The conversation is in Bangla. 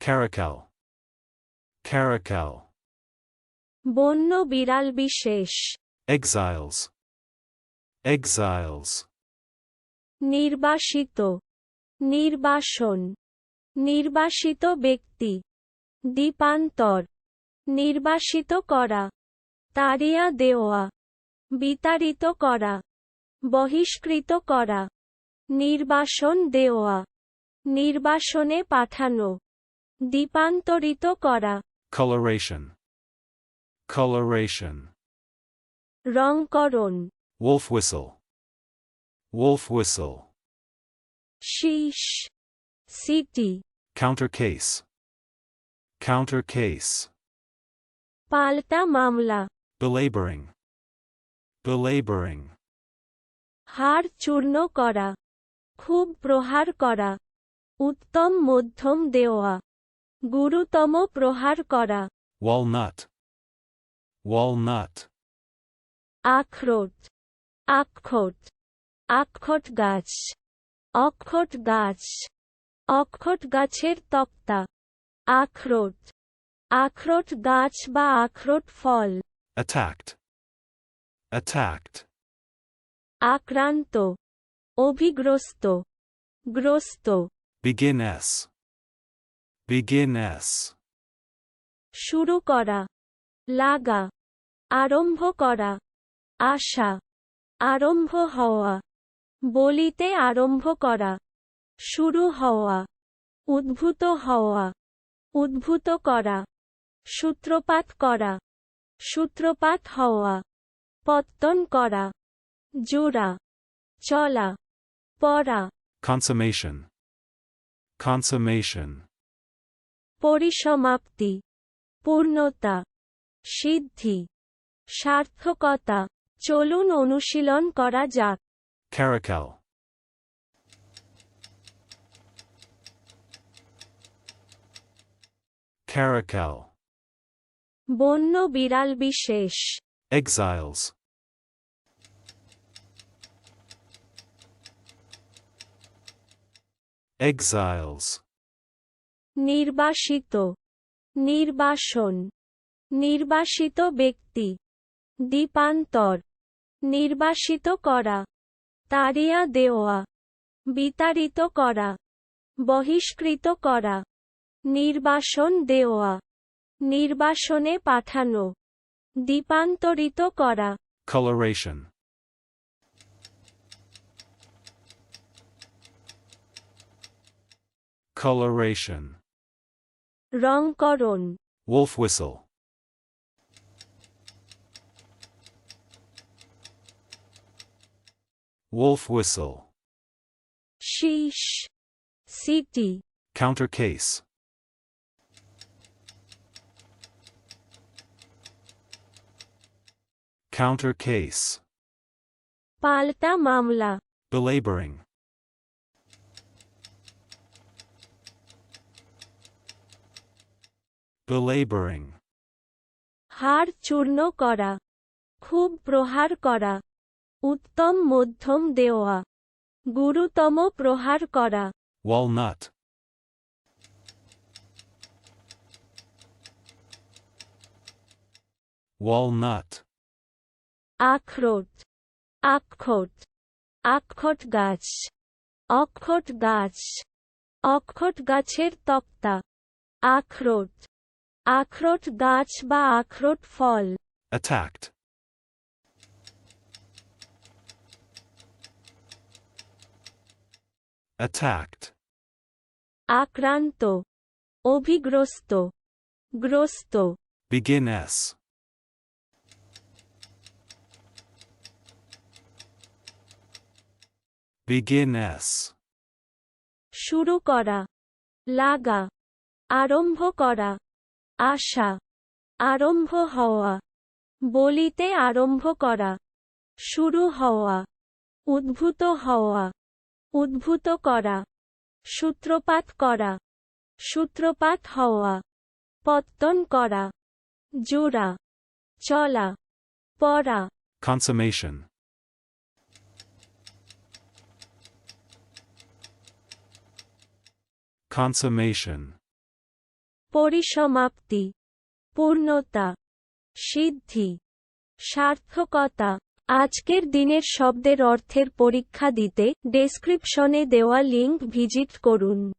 Caracal. Caracal. বন্য বিড়াল বিশেষ। Exiles. Exiles. নির্বাসিত। নির্বাসন। নির্বাসিত ব্যক্তি। দ্বীপান্তর নির্বাসিত করা। তাড়িয়া দেওয়া। বিতাড়িত করা। বহিষ্কৃত করা। নির্বাসন দেওয়া। নির্বাসনে পাঠানো। দীপান্তরিত করা। কলোরেশন কলোরেশন রংকরণ। উলফ উইসল উলফ উইসল শীষ। সিটি। কাউন্টার কেস কাউন্টার কেস পাল্টা মামলা। বিলেবরিং বিলেবরিং হার চূর্ণ করা। খুব প্রহার করা। উত্তম মধ্যম দেওয়া। গুরুতম প্রহার করা। Walnut. Walnut. আখরোট। আখখোট আখখোট গাছ। অক্ষট গাছ। অক্ষট গাছের তক্তা। আখরোট। আখরোট গাছ বা আখরোট ফল। Attacked. Attacked. আক্রান্ত। অভিগ্রস্ত। গ্রস্ত। Begin S. Begin S. শুরু করা লাগা আরম্ভ করা আশা আরম্ভ হওয়া বলিতে আরম্ভ করা শুরু হওয়া উদ্ভূত হওয়া উদ্ভূত করা সূত্রপাত করা সূত্রপাত হওয়া পত্তন করা জোড়া চলা পড়া Consummation. Consummation. পরিসমাপ্তি পূর্ণতা সিদ্ধি সার্থকতা চলুন অনুশীলন করা যাক Caracal. Caracal. বন্য বিড়াল বিশেষ Exiles. Exiles. নির্বাসিত। নির্বাসন। নির্বাসিত ব্যক্তি। দ্বীপান্তর নির্বাসিত করা। তারিয়া দেওয়া। বিতাড়িত করা। বহিষ্কৃত করা। নির্বাসন দেওয়া। নির্বাসনে পাঠানো। দ্বীপান্তরিত করা। Coloration. Coloration. রংকরণ Wolf whistle. Wolf whistle. শীষ city Counter case. Counter case. পাল্টা মামলা Belaboring. Belaboring. হাড় চূর্ণ করা। খুব প্রহার করা। উত্তম মধ্যম দেওয়া। গুরুতম প্রহার করা। Walnut. Walnut. আখরোট। আখখোট আখখোট গাছ। অক্ষট গাছ। অক্ষট গাছের তক্তা। আখরোট। আখরোট গাছ বা আখরোট ফল Attacked. Attacked. আক্রান্ত অভিগ্রস্ত গ্রস্ত Begin S. Begin S. শুরু করা লাগা আরম্ভ করা আশা, আরম্ভ হওয়া, বলিতে আরম্ভ করা, শুরু হওয়া, উদ্ভূত হওয়া, উদ্ভূত করা, সূত্রপাত করা, সূত্রপাত হওয়া, পত্তন করা, জোড়া, চলা, পড়া Consummation. Consummation. পরিসমাপ্তি, পূর্ণতা, সিদ্ধি, সার্থকতা। আজকের দিনের শব্দের অর্থের পরীক্ষা দিতে ডেসক্রিপশনে দেওয়া লিঙ্ক ভিজিট করুন।